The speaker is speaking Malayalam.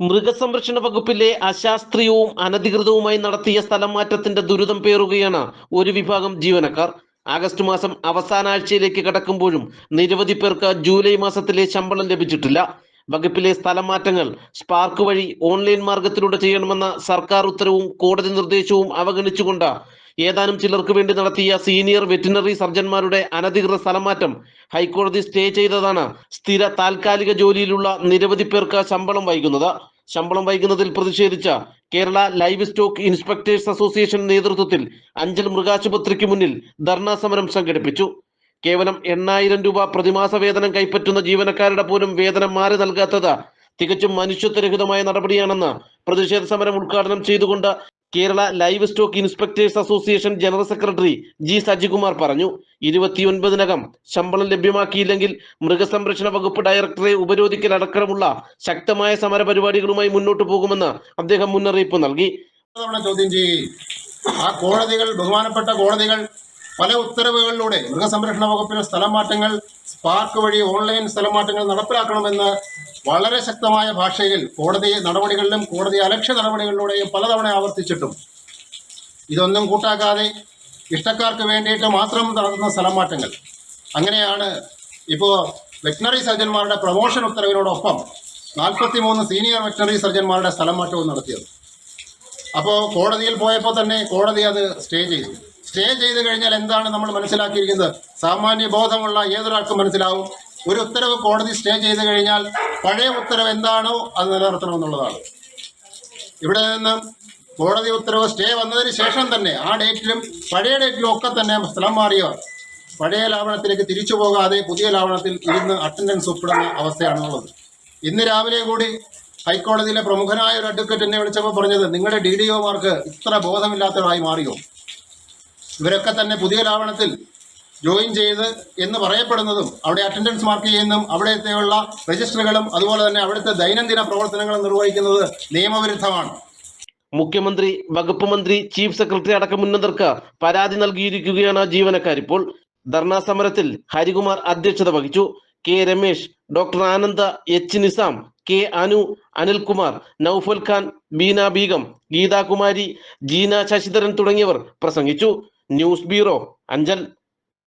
മൃഗസംരക്ഷണ വകുപ്പിലെ അശാസ്ത്രീയവും അനധികൃതവുമായി നടത്തിയ സ്ഥലം മാറ്റത്തിന്റെ ദുരിതം പേറുകയാണ് ഒരു വിഭാഗം ജീവനക്കാർ. ആഗസ്റ്റ് മാസം അവസാന ആഴ്ചയിലേക്ക് കടക്കുമ്പോഴും നിരവധി പേർക്ക് ജൂലൈ മാസത്തിലെ ശമ്പളം ലഭിച്ചിട്ടില്ല. വകുപ്പിലെ സ്ഥലമാറ്റങ്ങൾ സ്പാർക്ക് വഴി ഓൺലൈൻ മാർഗത്തിലൂടെ ചെയ്യണമെന്ന സർക്കാർ ഉത്തരവും കോടതി നിർദ്ദേശവും അവഗണിച്ചുകൊണ്ട് ഏതാനും ചിലർക്ക് വേണ്ടി നടത്തിയ സീനിയർ വെറ്റിനറി സർജന്മാരുടെ അനധികൃത സ്ഥലമാറ്റം ഹൈക്കോടതി സ്റ്റേ ചെയ്തതാണ് സ്ഥിര താൽക്കാലിക ജോലിയിലുള്ള നിരവധി പേർക്ക് ശമ്പളം വൈകുന്നത്. ശമ്പളം വൈകുന്നതിൽ പ്രതിഷേധിച്ച Kerala livestock inspectors association നേതൃത്വത്തിൽ അഞ്ചൽ മൃഗാശുപത്രിക്ക് മുന്നിൽ ധർണാ സമരം സംഘടിപ്പിച്ചു. കേവലം എണ്ണായിരം രൂപ പ്രതിമാസ വേതനം കൈപ്പറ്റുന്ന ജീവനക്കാരുടെ പോലും വേതനം മാറി നൽകാത്തത് തികച്ചും മനുഷ്യത്വരഹിതമായ നടപടിയാണെന്ന് പ്രതിഷേധ സമരം ഉദ്ഘാടനം ചെയ്തുകൊണ്ട് Kerala livestock inspectors association general secretary G Sajikumar പറഞ്ഞു ഇരുപത്തിയൊൻപതിനകം ശമ്പളം ലഭ്യമാക്കിയില്ലെങ്കിൽ മൃഗസംരക്ഷണ വകുപ്പ് ഡയറക്ടറെ ഉപരോധിക്കൽ അടക്കമുള്ള ശക്തമായ സമരപരിപാടികളുമായി മുന്നോട്ടു പോകുമെന്ന് അദ്ദേഹം മുന്നറിയിപ്പ് നൽകി. ചോദ്യം ചെയ്യും. ആ കോടതികൾ ബഹുമാനപ്പെട്ട കോടതികൾ പല ഉത്തരവുകളിലൂടെ മൃഗസംരക്ഷണ വകുപ്പിന് സ്ഥലം മാറ്റങ്ങൾ സ്പാർക്ക് വഴി ഓൺലൈൻ സ്ഥലം മാറ്റങ്ങൾ നടപ്പിലാക്കണമെന്ന് വളരെ ശക്തമായ ഭാഷയിൽ കോടതി നടപടികളിലും കോടതി അലക്ഷ്യ നടപടികളിലൂടെയും പലതവണ ആവർത്തിച്ചിട്ടും. ഇതൊന്നും കൂട്ടാക്കാതെ ഇഷ്ടക്കാർക്ക് വേണ്ടിയിട്ട് മാത്രം നടത്തുന്ന സ്ഥലം മാറ്റങ്ങൾ അങ്ങനെയാണ് ഇപ്പോൾ വെറ്റിനറി സർജന്മാരുടെ പ്രൊമോഷൻ ഉത്തരവിനോടൊപ്പം നാൽപ്പത്തി മൂന്ന് സീനിയർ വെറ്റിനറി സർജന്മാരുടെ സ്ഥലം മാറ്റവും നടത്തിയത്. അപ്പോൾ കോടതിയിൽ പോയപ്പോൾ തന്നെ കോടതി അത് സ്റ്റേ ചെയ്തു. സ്റ്റേ ചെയ്ത് കഴിഞ്ഞാൽ എന്താണ് നമ്മൾ മനസ്സിലാക്കിയിരിക്കുന്നത്? സാമാന്യ ബോധമുള്ള ഏതൊരാൾക്കും മനസ്സിലാവും. ഒരു ഉത്തരവ് കോടതി സ്റ്റേ ചെയ്ത് കഴിഞ്ഞാൽ പഴയ ഉത്തരവ് എന്താണോ അത് നിലനിർത്തണമെന്നുള്ളതാണ്. ഇവിടെ നിന്ന് കോടതി ഉത്തരവ് സ്റ്റേ വന്നതിന് ശേഷം തന്നെ ആ ഡേറ്റിലും പഴയ ഡേറ്റിലും ഒക്കെ തന്നെ സ്ഥലം മാറിയവർ പഴയ ലാവണത്തിലേക്ക് തിരിച്ചു പോകാതെ പുതിയ ലാവണത്തിൽ ഇന്ന് അറ്റൻഡൻസ് ഒപ്പിടുന്ന അവസ്ഥയാണുള്ളത്. ഇന്ന് രാവിലെ കൂടി ഹൈക്കോടതിയിലെ പ്രമുഖനായ ഒരു അഡ്വക്കേറ്റ് എന്നെ വിളിച്ചപ്പോൾ പറഞ്ഞത് നിങ്ങളുടെ ഡി ഡി ഒമാർക്ക് ഇത്ര ബോധമില്ലാത്തവരായി മാറിയോ? ഇവരൊക്കെ തന്നെ പുതിയ ലാവണത്തിൽ ജോയിൻ ചെയ്ത് എന്ന് പറയപ്പെടുന്നതും അവിടെ അറ്റൻഡൻസ് മാർക്ക് ചെയ്യുന്നതും അവിടത്തെയുള്ള രജിസ്റ്ററുകളും അതുപോലെ തന്നെ അവിടുത്തെ ദൈനംദിന പ്രവർത്തനങ്ങളും നിർവഹിക്കുന്നത് നിയമവിരുദ്ധമാണ്. മുഖ്യമന്ത്രി വകുപ്പ് മന്ത്രി ചീഫ് സെക്രട്ടറി അടക്കം ഉന്നതർക്ക് പരാതി നൽകിയിരിക്കുകയാണ് ജീവനക്കാർ. ഇപ്പോൾ ധർണാ സമരത്തിൽ ഹരികുമാർ അധ്യക്ഷത വഹിച്ചു. K Ramesh doctor Ananda H Nizam K Anu Anilkumar Noufal Khan Beena Begum Geethakumari Jeena Sasidharan തുടങ്ങിയവർ പ്രസംഗിച്ചു. News bureau Anchal